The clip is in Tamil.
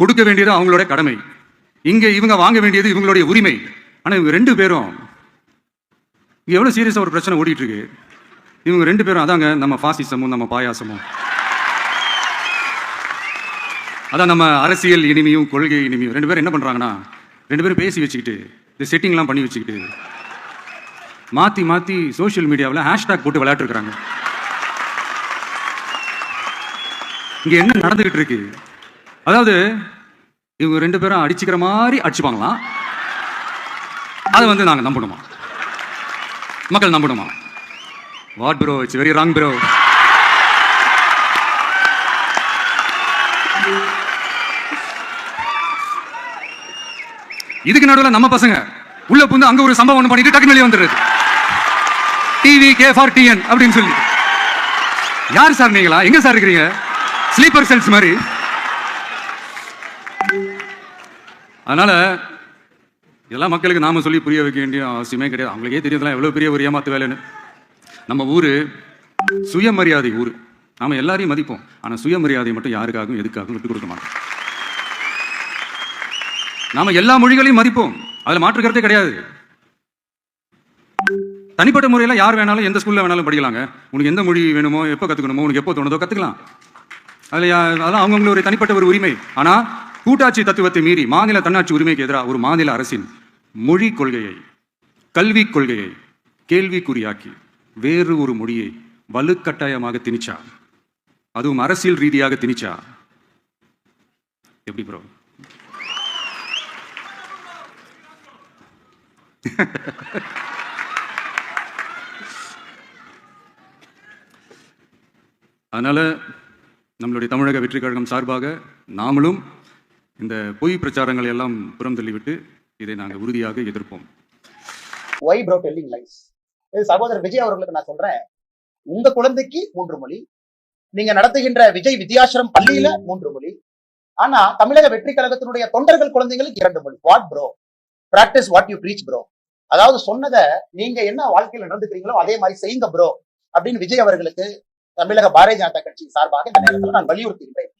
கொடுக்க வேண்டியது அவங்களுடைய கடமை. இங்கே இவங்க வாங்க வேண்டியது இவங்களுடைய உரிமை. ஆனால் இவங்க ரெண்டு பேரும் இங்கே எவ்வளோ சீரியஸாக ஒரு பிரச்சனை ஓடிட்டு இருக்கு இவங்க ரெண்டு பேரும் அதாங்க நம்ம பாசிசமும் நம்ம பாயாசமும். அதான் நம்ம அரசியல் இனிமையும் கொள்கை இனிமையும். ரெண்டு பேரும் என்ன பண்ணுறாங்கன்னா ரெண்டு பேரும் பேசி வச்சுக்கிட்டு இந்த செட்டிங்லாம் பண்ணி வச்சுக்கிட்டு மாற்றி மாற்றி சோஷியல் மீடியாவில் ஹேஷ்டாக் போட்டு விளையாட்டுருக்குறாங்க. இங்கே என்ன நடந்துகிட்டு இருக்கு? அதாவது இவங்க ரெண்டு பேரும் அடிச்சுக்கிற மாதிரி அடிச்சுப்பாங்களாம் அதை வந்து நாங்கள் நம்பணுமா? மக்கள் நம்பணுமா? What bro it's very wrong bro. இதுக்கு நடுவில் நம்ம பசங்க உள்ள புந்து அங்க ஒரு சம்பவம் பண்ணிட்டு டக்கு வெளியே வந்துடுறது. டிவி கே ஃபார் டிஎன் அப்படின்னு சொல்லி. யார் சார் நீங்களா? எங்க சார் இருக்கிறீங்க? ஸ்லீப்பர் செல்ஸ் மாதிரி. அதனால இதெல்லாம் மக்களுக்கு நாம சொல்லி புரிய வைக்க வேண்டிய அவசியமே கிடையாது. அவங்களுக்கே தெரியுதுலாம் எவ்வளவு பெரிய ஒரு ஏமாத்து வேலைன்னு. நம்ம ஊரு சுயமரியாதை ஊரு. நாம எல்லாரையும் மதிப்போம். ஆனா சுயமரியாதை மட்டும் யாருக்காகவும் எதுக்காகவும் விட்டு கொடுக்க மாட்டோம். நாம எல்லா மொழிகளையும் மதிப்போம். அதுல மாற்று கருத்தே கிடையாது. தனிப்பட்ட முறையில் யார் வேணாலும் எந்த ஸ்கூல்ல வேணாலும் படிக்கலாங்க. உனக்கு எந்த மொழி வேணுமோ எப்போ கத்துக்கணுமோ உனக்கு எப்போ தோணுதோ கத்துக்கலாம். அதுல யா- அதெல்லாம் அவங்கவுங்களுடைய தனிப்பட்ட ஒரு உரிமை. ஆனா கூட்டாட்சி தத்துவத்தை மீறி மாநில தன்னாட்சி உரிமைக்கு எதிராக ஒரு மாநில அரசின் மொழி கொள்கையை கல்விக் கொள்கையை கேள்விக்குறியாக்கி வேறு ஒரு மொழியை வலுக்கட்டாயமாக திணிச்சா? அதுவும் அரசியல் ரீதியாக திணிச்சா? எப்படி ப்ரோ அதனால நம்மளுடைய தமிழக வெற்றி கழகம் சார்பாக நாமளும் இந்த பொய் பிரச்சாரங்களை எல்லாம் புறம் தள்ளிவிட்டு இதை நாங்கள் உறுதியாக எதிர்ப்போம். ஒய் ப்ரோ டெல்லிங் லைஸ் இது சகோதரர் விஜய் அவர்களுக்கு நான் சொல்றேன். உங்க குழந்தைக்கு மூன்று மொழி நீங்க நடத்துகின்ற விஜய் வித்யாசிரம் பள்ளியில மூன்று மொழி ஆனா தமிழக வெற்றி கழகத்தினுடைய தொண்டர்கள் குழந்தைங்களுக்கு இரண்டு மொழி. What bro practice what you preach bro அதாவது சொன்னதை நீங்க என்ன வாழ்க்கையில நடந்துக்கிறீங்களோ அதே மாதிரி செய்யுங்க ப்ரோ அப்படின்னு விஜய் அவர்களுக்கு தமிழக பாரதிய ஜனதா கட்சி சார்பாக இந்த நேரத்தில் நான் வலியுறுத்துகிறேன்